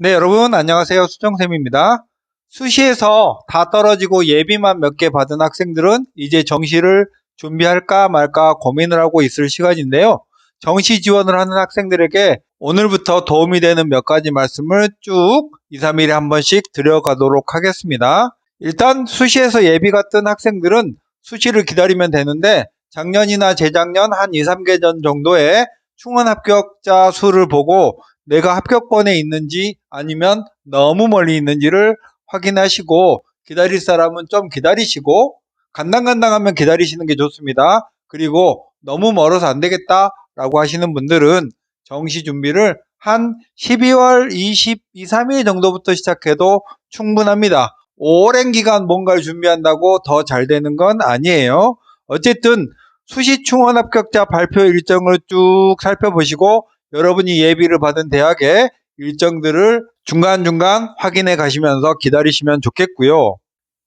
네, 여러분 안녕하세요. 수정쌤입니다. 수시에서 다 떨어지고 예비만 몇 개 받은 학생들은 이제 정시를 준비할까 말까 고민을 하고 있을 시간인데요. 정시 지원을 하는 학생들에게 오늘부터 도움이 되는 몇 가지 말씀을 쭉 2, 3일에 한 번씩 드려가도록 하겠습니다. 일단 수시에서 예비가 뜬 학생들은 수시를 기다리면 되는데 작년이나 재작년 한 2, 3개 전 정도의 충원 합격자 수를 보고 내가 합격권에 있는지 아니면 너무 멀리 있는지를 확인하시고 기다릴 사람은 좀 기다리시고 간당간당하면 기다리시는 게 좋습니다. 그리고 너무 멀어서 안 되겠다라고 하시는 분들은 정시 준비를 한 12월 22, 3일 정도부터 시작해도 충분합니다. 오랜 기간 뭔가를 준비한다고 더 잘 되는 건 아니에요. 어쨌든 수시 충원 합격자 발표 일정을 쭉 살펴보시고 여러분이 예비를 받은 대학의 일정들을 중간중간 확인해 가시면서 기다리시면 좋겠고요.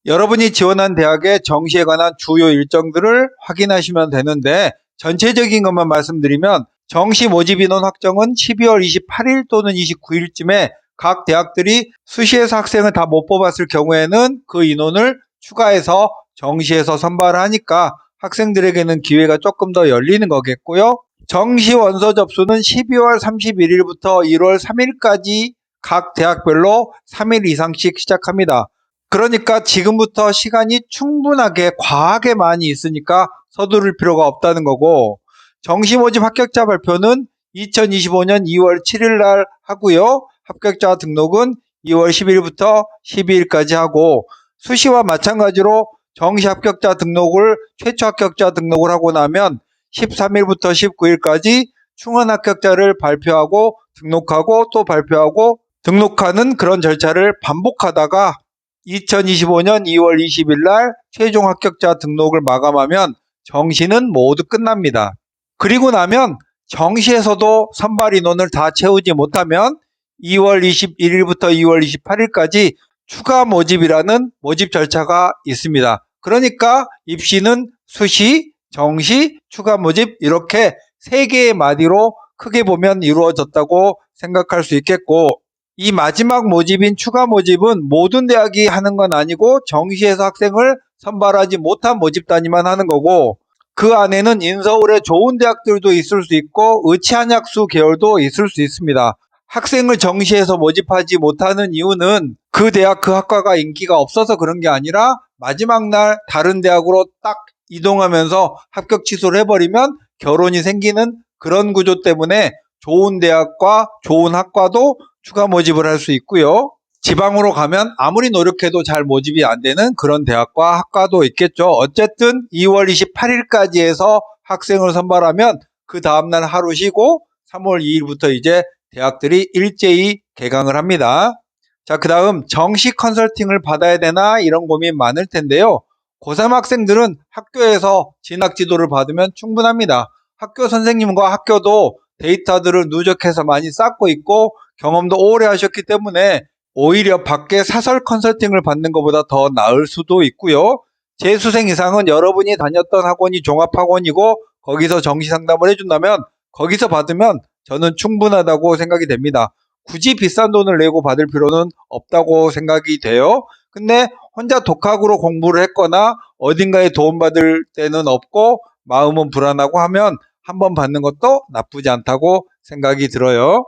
여러분이 지원한 대학의 정시에 관한 주요 일정들을 확인하시면 되는데 전체적인 것만 말씀드리면 정시 모집 인원 확정은 12월 28일 또는 29일쯤에 각 대학들이 수시에서 학생을 다 못 뽑았을 경우에는 그 인원을 추가해서 정시에서 선발을 하니까 학생들에게는 기회가 조금 더 열리는 거겠고요. 정시 원서 접수는 12월 31일부터 1월 3일까지 각 대학별로 3일 이상씩 시작합니다. 그러니까 지금부터 시간이 충분하게 과하게 많이 있으니까 서두를 필요가 없다는 거고 정시 모집 합격자 발표는 2025년 2월 7일 날 하고요. 합격자 등록은 2월 10일부터 12일까지 하고 수시와 마찬가지로 정시 합격자 등록을 최초 합격자 등록을 하고 나면 13일부터 19일까지 충원 합격자를 발표하고 등록하고 또 발표하고 등록하는 그런 절차를 반복하다가 2025년 2월 20일 날 최종 합격자 등록을 마감하면 정시는 모두 끝납니다. 그리고 나면 정시에서도 선발 인원을 다 채우지 못하면 2월 21일부터 2월 28일까지 추가 모집이라는 모집 절차가 있습니다. 그러니까 입시는 수시, 정시, 추가 모집 이렇게 세 개의 마디로 크게 보면 이루어졌다고 생각할 수 있겠고 이 마지막 모집인 추가 모집은 모든 대학이 하는 건 아니고 정시에서 학생을 선발하지 못한 모집 단위만 하는 거고 그 안에는 인서울의 좋은 대학들도 있을 수 있고 의치한약수 계열도 있을 수 있습니다. 학생을 정시에서 모집하지 못하는 이유는 그 대학 그 학과가 인기가 없어서 그런 게 아니라 마지막 날 다른 대학으로 딱 이동하면서 합격 취소를 해버리면 결혼이 생기는 그런 구조 때문에 좋은 대학과 좋은 학과도 추가 모집을 할 수 있고요. 지방으로 가면 아무리 노력해도 잘 모집이 안 되는 그런 대학과 학과도 있겠죠. 어쨌든 2월 28일까지 해서 학생을 선발하면 그 다음날 하루 쉬고 3월 2일부터 이제 대학들이 일제히 개강을 합니다. 자, 그 다음 정시 컨설팅을 받아야 되나 이런 고민 많을 텐데요. 고3 학생들은 학교에서 진학 지도를 받으면 충분합니다. 학교 선생님과 학교도 데이터들을 누적해서 많이 쌓고 있고 경험도 오래 하셨기 때문에 오히려 밖에 사설 컨설팅을 받는 것보다 더 나을 수도 있고요. 재수생 이상은 여러분이 다녔던 학원이 종합학원이고 거기서 정시 상담을 해준다면 거기서 받으면 저는 충분하다고 생각이 됩니다. 굳이 비싼 돈을 내고 받을 필요는 없다고 생각이 돼요. 근데 혼자 독학으로 공부를 했거나 어딘가에 도움받을 때는 없고 마음은 불안하고 하면 한 번 받는 것도 나쁘지 않다고 생각이 들어요.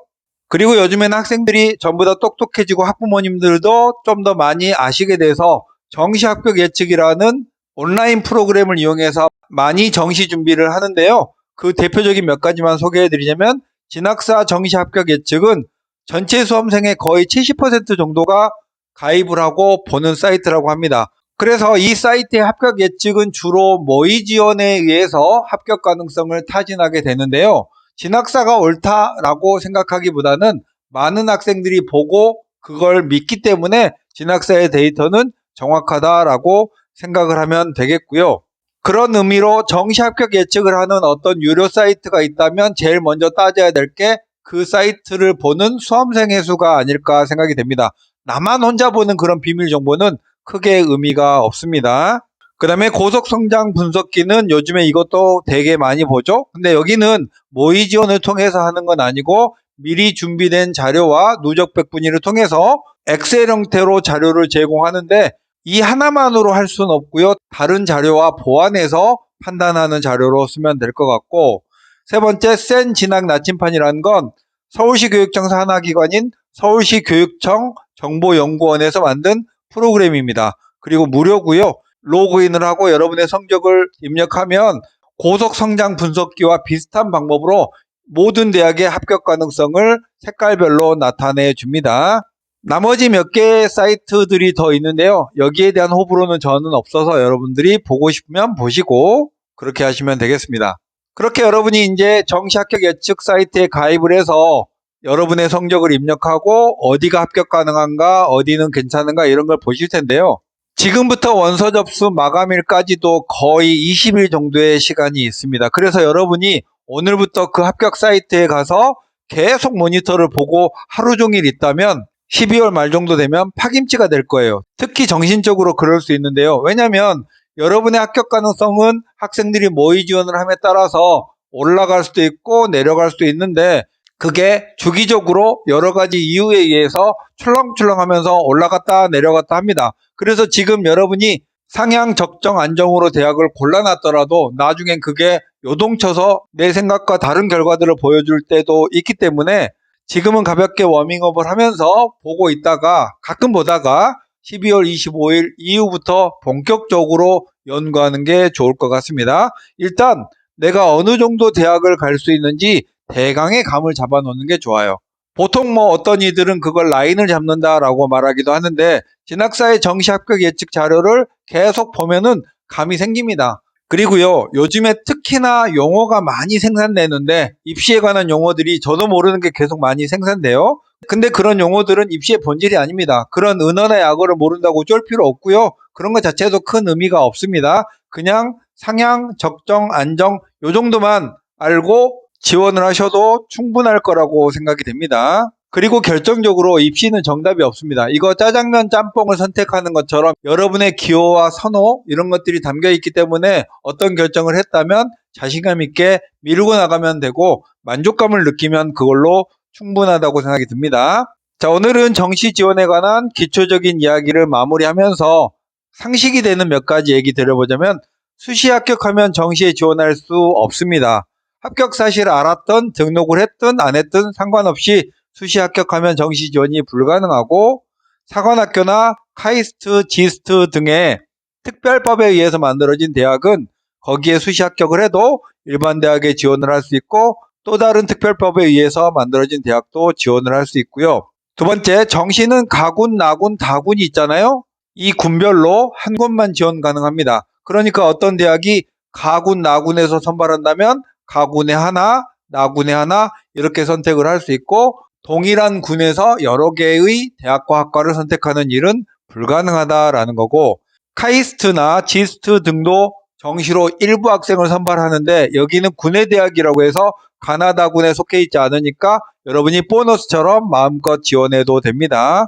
그리고 요즘에는 학생들이 전부 다 똑똑해지고 학부모님들도 좀 더 많이 아시게 돼서 정시 합격 예측이라는 온라인 프로그램을 이용해서 많이 정시 준비를 하는데요. 그 대표적인 몇 가지만 소개해 드리자면 진학사 정시 합격 예측은 전체 수험생의 거의 70% 정도가 가입을 하고 보는 사이트라고 합니다. 그래서 이 사이트의 합격 예측은 주로 모의 지원에 의해서 합격 가능성을 타진하게 되는데요. 진학사가 옳다라고 생각하기보다는 많은 학생들이 보고 그걸 믿기 때문에 진학사의 데이터는 정확하다라고 생각을 하면 되겠고요. 그런 의미로 정시 합격 예측을 하는 어떤 유료 사이트가 있다면 제일 먼저 따져야 될 게 그 사이트를 보는 수험생의 수가 아닐까 생각이 됩니다. 나만 혼자 보는 그런 비밀 정보는 크게 의미가 없습니다. 그 다음에 고속성장 분석기는 요즘에 이것도 되게 많이 보죠. 근데 여기는 모의 지원을 통해서 하는 건 아니고 미리 준비된 자료와 누적 백분위를 통해서 엑셀 형태로 자료를 제공하는데 이 하나만으로 할 수는 없고요. 다른 자료와 보완해서 판단하는 자료로 쓰면 될 것 같고 세 번째 센 진학 나침판이라는 건 서울시 교육청 산하기관인 서울시 교육청 정보연구원에서 만든 프로그램입니다. 그리고 무료고요. 로그인을 하고 여러분의 성적을 입력하면 고속 성장 분석기와 비슷한 방법으로 모든 대학의 합격 가능성을 색깔별로 나타내 줍니다. 나머지 몇 개의 사이트들이 더 있는데요. 여기에 대한 호불호는 저는 없어서 여러분들이 보고 싶으면 보시고 그렇게 하시면 되겠습니다. 그렇게 여러분이 이제 정시 합격 예측 사이트에 가입을 해서 여러분의 성적을 입력하고 어디가 합격 가능한가, 어디는 괜찮은가 이런 걸 보실 텐데요. 지금부터 원서 접수 마감일까지도 거의 20일 정도의 시간이 있습니다. 그래서 여러분이 오늘부터 그 합격 사이트에 가서 계속 모니터를 보고 하루 종일 있다면 12월 말 정도 되면 파김치가 될 거예요. 특히 정신적으로 그럴 수 있는데요. 왜냐하면 여러분의 합격 가능성은 학생들이 모의 지원을 함에 따라서 올라갈 수도 있고 내려갈 수도 있는데 그게 주기적으로 여러 가지 이유에 의해서 출렁출렁하면서 올라갔다 내려갔다 합니다. 그래서 지금 여러분이 상향 적정 안정으로 대학을 골라놨더라도 나중엔 그게 요동쳐서 내 생각과 다른 결과들을 보여줄 때도 있기 때문에 지금은 가볍게 워밍업을 하면서 보고 있다가 가끔 보다가 12월 25일 이후부터 본격적으로 연구하는 게 좋을 것 같습니다. 일단 내가 어느 정도 대학을 갈 수 있는지 대강의 감을 잡아 놓는 게 좋아요. 보통 뭐 어떤 이들은 그걸 라인을 잡는다라고 말하기도 하는데 진학사의 정시 합격 예측 자료를 계속 보면은 감이 생깁니다. 그리고요, 요즘에 특히나 용어가 많이 생산되는데 입시에 관한 용어들이 저도 모르는 게 계속 많이 생산돼요. 근데 그런 용어들은 입시의 본질이 아닙니다. 그런 은어나 약어를 모른다고 쫄 필요 없고요. 그런 것 자체도 큰 의미가 없습니다. 그냥 상향, 적정, 안정 요 정도만 알고 지원을 하셔도 충분할 거라고 생각이 됩니다. 그리고 결정적으로 입시는 정답이 없습니다. 이거 짜장면 짬뽕을 선택하는 것처럼 여러분의 기호와 선호 이런 것들이 담겨 있기 때문에 어떤 결정을 했다면 자신감 있게 밀고 나가면 되고 만족감을 느끼면 그걸로 충분하다고 생각이 듭니다. 자, 오늘은 정시 지원에 관한 기초적인 이야기를 마무리하면서 상식이 되는 몇 가지 얘기 드려보자면 수시 합격하면 정시에 지원할 수 없습니다. 합격 사실을 알았던 등록을 했든 안 했든 상관없이 수시 합격하면 정시 지원이 불가능하고 사관학교나 카이스트, 지스트 등의 특별법에 의해서 만들어진 대학은 거기에 수시 합격을 해도 일반 대학에 지원을 할 수 있고 또 다른 특별법에 의해서 만들어진 대학도 지원을 할 수 있고요. 두 번째, 정시는 가군, 나군, 다군이 있잖아요. 이 군별로 한 군만 지원 가능합니다. 그러니까 어떤 대학이 가군, 나군에서 선발한다면 가군에 하나, 나군에 하나 이렇게 선택을 할 수 있고 동일한 군에서 여러 개의 대학과 학과를 선택하는 일은 불가능하다라는 거고 카이스트나 지스트 등도 정시로 일부 학생을 선발하는데 여기는 군의 대학이라고 해서 가나다군에 속해 있지 않으니까 여러분이 보너스처럼 마음껏 지원해도 됩니다.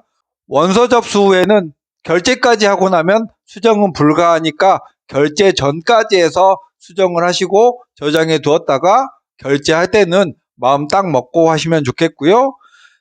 원서 접수 후에는 결제까지 하고 나면 수정은 불가하니까 결제 전까지 해서 수정을 하시고 저장해 두었다가 결제할 때는 마음 딱 먹고 하시면 좋겠고요.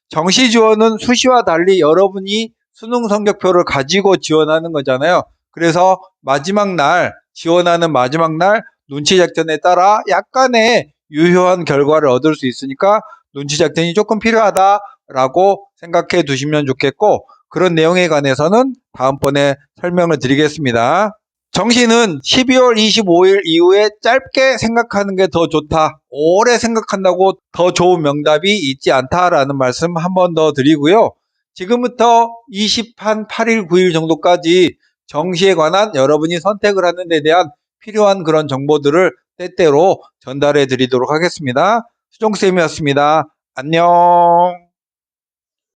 정시 지원은 수시와 달리 여러분이 수능 성적표를 가지고 지원하는 거잖아요. 그래서 마지막 날, 지원하는 마지막 날 눈치 작전에 따라 약간의 유효한 결과를 얻을 수 있으니까 눈치 작전이 조금 필요하다라고 생각해 두시면 좋겠고 그런 내용에 관해서는 다음번에 설명을 드리겠습니다. 정시는 12월 25일 이후에 짧게 생각하는 게 더 좋다. 오래 생각한다고 더 좋은 명답이 있지 않다라는 말씀 한 번 더 드리고요. 지금부터 20한 8일, 9일 정도까지 정시에 관한 여러분이 선택을 하는 데 대한 필요한 그런 정보들을 때때로 전달해 드리도록 하겠습니다. 수종쌤이었습니다. 안녕.